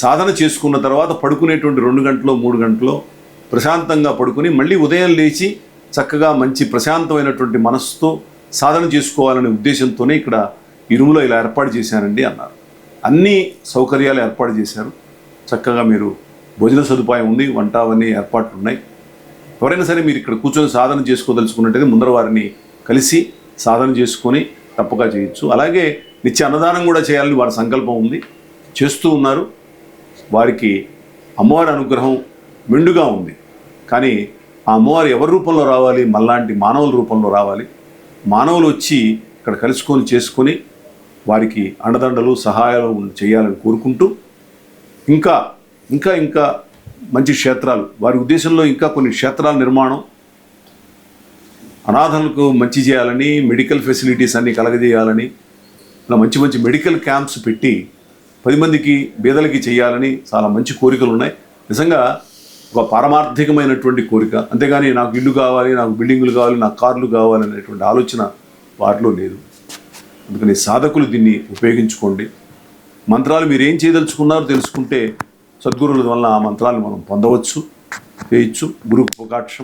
సాధన చేసుకున్న తర్వాత పడుకునేటువంటి రెండు గంటలో మూడు గంటలో ప్రశాంతంగా పడుకుని మళ్ళీ ఉదయం లేచి చక్కగా మంచి ప్రశాంతమైనటువంటి మనస్సుతో సాధన చేసుకోవాలనే ఉద్దేశంతోనే ఇక్కడ ఇరుములో ఇలా ఏర్పాటు చేశానండి అన్నారు. అన్ని సౌకర్యాలు ఏర్పాటు చేశారు. చక్కగా మీరు భోజన సదుపాయం ఉంది వంట అవన్నీ ఏర్పాట్లు ఉన్నాయి. ఎవరైనా సరే మీరు ఇక్కడ కూర్చొని సాధన చేసుకోదలుచుకున్నట్టయితే ముందర వారిని కలిసి సాధన చేసుకొని తప్పగా చేయొచ్చు. అలాగే నిత్య అన్నదానం కూడా చేయాలని వారి సంకల్పం ఉంది. చేస్తూ ఉన్నారు. వారికి అమ్మవారి అనుగ్రహం మెండుగా ఉంది. కానీ ఆ అమ్మవారు ఎవరి రూపంలో రావాలి? మళ్ళాంటి మానవుల రూపంలో రావాలి. మానవులు వచ్చి ఇక్కడ కలుసుకొని చేసుకొని వారికి అండదండలు సహాయాలు చేయాలని కోరుకుంటూ ఇంకా ఇంకా ఇంకా మంచి క్షేత్రాలు వారి ఉద్దేశంలో ఇంకా కొన్ని క్షేత్రాల నిర్మాణం అనాథలకు మంచి చేయాలని మెడికల్ ఫెసిలిటీస్ అన్నీ కలగజేయాలని ఇలా మంచి మంచి మెడికల్ క్యాంప్స్ పెట్టి పది మందికి బీదలకి చేయాలని చాలా మంచి కోరికలు ఉన్నాయి. నిజంగా ఒక పారమార్థికమైనటువంటి కోరిక. అంతేగాని నాకు ఇల్లు కావాలి నాకు బిల్డింగులు కావాలి నాకు కార్లు కావాలి అనేటువంటి ఆలోచన వాటిలో లేదు. అందుకని సాధకులు దీన్ని ఉపయోగించుకోండి. మంత్రాలు మీరు ఏం చేయదలుచుకున్నారో తెలుసుకుంటే సద్గురువుల వల్ల ఆ మంత్రాలు మనం పొందవచ్చు చేయొచ్చు. గురు ఉపకాక్షం